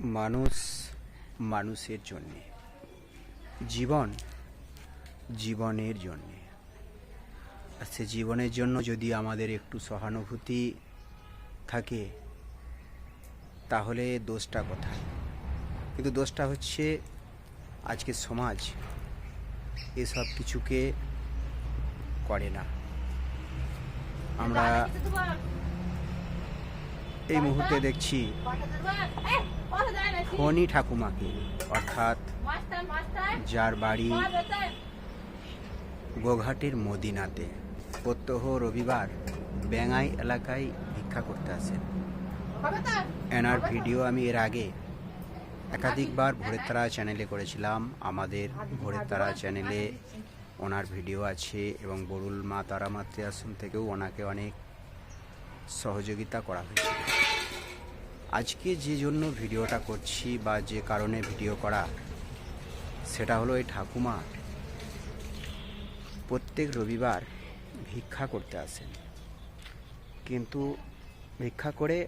মানুষ মানুষের জন্যে। জীবন জীবনের জন্যে। আর সে জীবনের জন্য যদি আমাদের একটু সহানুভূতি থাকে, তাহলে দোষটা কোথায়? কিন্তু দোষটা হচ্ছে আজকের সমাজ এসব কিছুকে করে না। আমরা এই মুহূর্তে দেখছি ফণি ঠাকুমাকে, অর্থাৎ যার বাড়ি গোঘাটের মদিনাতে। প্রত্যহ রবিবার ব্যাঙাই এলাকায় ভিক্ষা করতে আসেন। এনার ভিডিও আমি এর আগে একাধিকবার ভোরের তারা চ্যানেলে করেছিলাম। আমাদের ভোরের তারা চ্যানেলে ওনার ভিডিও আছে এবং বরুল মা তারা মাতৃ আশ্রম থেকেও ওনাকে অনেক সহযোগিতা করা হয়েছিল। আজকে যে জন্য ভিডিওটা করছি বা যে কারণে ভিডিও করা, সেটা হলো এই ঠাকুমা প্রত্যেক রবিবার ভিক্ষা করতে আসেন। কিন্তু ভিক্ষা করে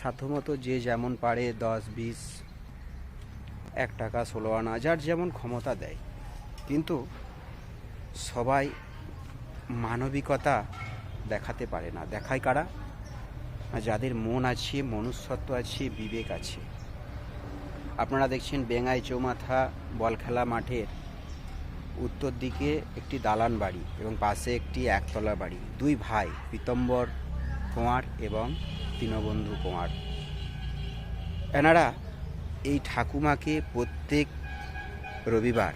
সাধ্যমতো যে যেমন পারে দশ, বিশ, এক টাকা, ষোলো আনা, যার যেমন ক্ষমতা দেয়। কিন্তু সবাই মানবিকতা দেখাতে পারে না। দেখায় কারা? যাদের মন আছে, মনুষ্যত্ব আছে, বিবেক আছে। আপনারা দেখছেন বেঙ্গাই চৌমাথা বল খেলা মাঠের উত্তর দিকে একটি দালান বাড়ি এবং পাশে একটি একতলা বাড়ি। দুই ভাই, পীতম্বর কুমার এবং দীনবন্ধু কুমার। এনারা এই ঠাকুমাকে প্রত্যেক রবিবার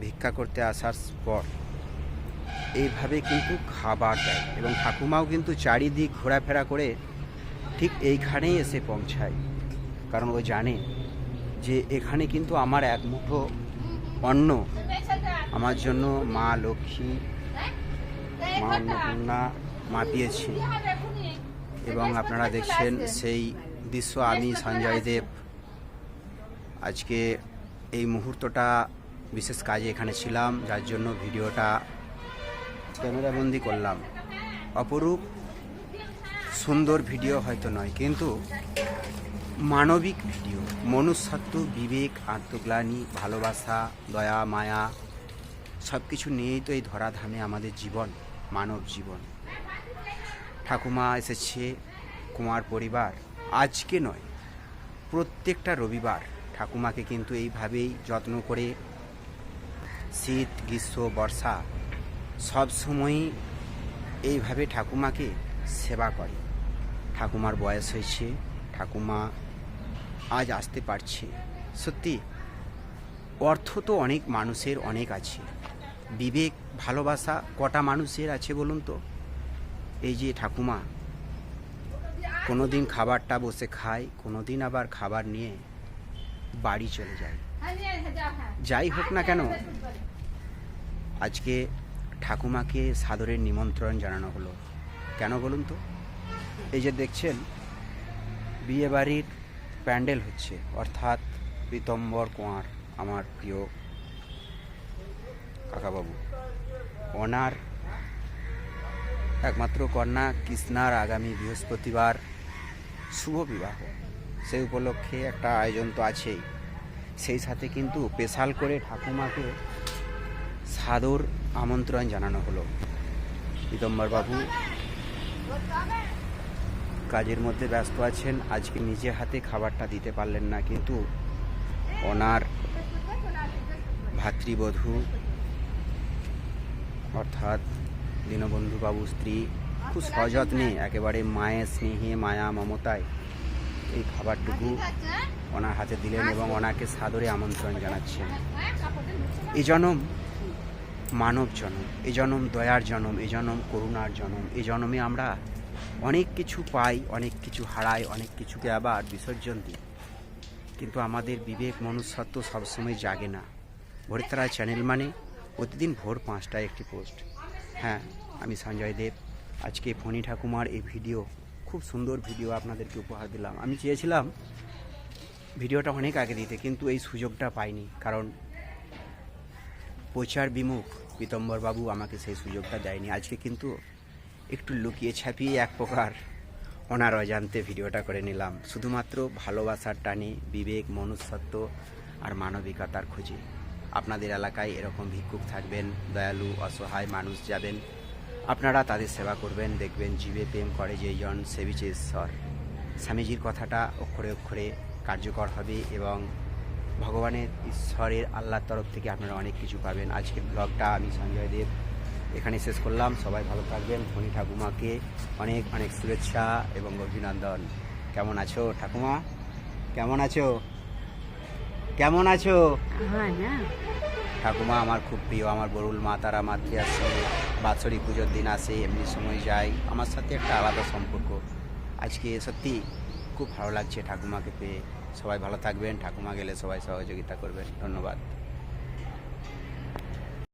ভিক্ষা করতে আসার পর এইভাবে কিন্তু খাবার দেয় এবং ঠাকুমাও কিন্তু চারিদিক ঘোরাফেরা করে ঠিক এইখানেই এসে পৌঁছায়। কারণ ও জানে যে এখানে কিন্তু আমার এক মুঠো অন্ন। আমার জন্য মা লক্ষ্মী, মা অন্নপূর্ণা মাপিয়েছে এবং আপনারা দেখছেন সেই দৃশ্য আমি, সঞ্জয় দেব। আজকে এই মুহূর্তটা বিশেষ কাজে এখানে ছিলাম, যার জন্য ভিডিওটা ক্যামেরাবন্দি করলাম। অপরূপ, সুন্দর ভিডিও হয়তো নয়, কিন্তু মানবিক ভিডিও। মনুষ্যত্ব, বিবেক, আত্মগ্লানি, ভালোবাসা, দয়া, মায়া সব কিছু নিয়েই তো এই ধরাধামে আমাদের জীবন, মানব জীবন। ঠাকুমা এসেছে, কুমার পরিবার। আজকে নয়, প্রত্যেকটা রবিবার ঠাকুমাকে কিন্তু এইভাবেই যত্ন করে শীত, গ্রীষ্ম, বর্ষা সব সময়ই এইভাবে ঠাকুমাকে সেবা করে। ঠাকুমার বয়স হয়েছে ঠাকুমা আজ আসতে পারছে। সত্যি অর্থ তো অনেক মানুষের অনেক আছে। বিবেক ভালোবাসা কটা মানুষের আছে বলুন তো? এই যে ঠাকুমা কোনো দিন খাবারটা বসে খায় কোনো দিন আবার খাবার নিয়ে বাড়ি চলে যায়। যাই হোক না কেন আজকে ঠাকুমাকে সাদরের নিমন্ত্রণ জানানো হলো। কেন বলুন তো? এই যে দেখছেন বিয়ে বাড়ির প্যান্ডেল হচ্ছে, অর্থাৎ পীতম্বর কুমার আমার প্রিয় কাকাবাবু। ওনার একমাত্র কন্যা কৃষ্ণার আগামী বৃহস্পতিবার শুভ বিবাহ। সেই উপলক্ষে একটা আয়োজন তো আছেই। সেই সাথে কিন্তু স্পেশাল করে ঠাকুমাকে সাদর আমন্ত্রণ জানানো হলো। বাবু কাজের মধ্যে ব্যস্ত আছেন, আজকে নিজে হাতে খাবারটা দিতে পারলেন না, কিন্তু ওনার ভাতৃবধূ, অর্থাৎ দীনবন্ধু বাবু স্ত্রী, খুব সযত্নে, একেবারে মায়ের স্নেহে, মায়া মমতায় এই খাবারটুকু ওনার হাতে দিলেন এবং ওনাকে সাদরে আমন্ত্রণ জানাচ্ছেন। এই জনম মানব জনম, এ জনম দয়ার জনম, এ জনম করুণার জনম, এ জনমে আমরা অনেক কিছু পাই, অনেক কিছু হারাই, অনেক কিছুকে আবার বিসর্জন দিই। কিন্তু আমাদের বিবেক, মনুষ্যত্ব সবসময় জাগে না। ভোরতারা চ্যানেল মানে প্রতিদিন ভোর পাঁচটায় একটি পোস্ট। হ্যাঁ আমি সঞ্জয় দেব। আজকে ফণি ঠাকুমার এই ভিডিও, খুব সুন্দর ভিডিও আপনাদেরকে উপহার দিলাম। আমি চেয়েছিলাম ভিডিওটা অনেক আগে দিতে, কিন্তু এই সুযোগটা পাইনি, কারণ প্রচার বিমুখ বাবু আমাকে সেই সুযোগটা দেয়নি। আজকে কিন্তু একটু লুকিয়ে ছাপিয়ে এক প্রকার ওনার অজান্তে ভিডিওটা করে নিলাম। শুধুমাত্র ভালোবাসার টানে বিবেক, মনুষ্যত্ব আর মানবিকতার খোঁজে। আপনাদের এলাকায় এরকম ভিক্ষুক থাকবেন, দয়ালু, অসহায় মানুষ যাবেন। আপনারা তাদের সেবা করবেন, দেখবেন জীবে প্রেম করে যেইজন সেবিচে ঈশ্বর স্বামীজির কথাটা অক্ষরে অক্ষরে কার্যকর হবে এবং ভগবানের ঈশ্বরের আল্লাহর তরফ থেকে আপনারা অনেক কিছু পাবেন। আজকের ব্লগটা আমি সঞ্জয় দেব এখানে শেষ করলাম। সবাই ভালো থাকবেন। ফণি ঠাকুমাকে অনেক অনেক শুভেচ্ছা এবং অভিনন্দন। কেমন আছো ঠাকুমা? কেমন আছো? কেমন আছো? ঠাকুমা আমার খুব প্রিয় আমার বরুল মা তারা মাতৃআশ্রমে বাৎসরিক পুজোর দিন আসে এমনি সময় যাই আমার সাথে একটা আলাদা সম্পর্ক। আজকে সত্যি খুব ভালো লাগছে ঠাকুমাকে পেয়ে। সবাই ভালো থাকবেন ঠাকুমা গেলে সবাই সহযোগিতা করবেন ধন্যবাদ।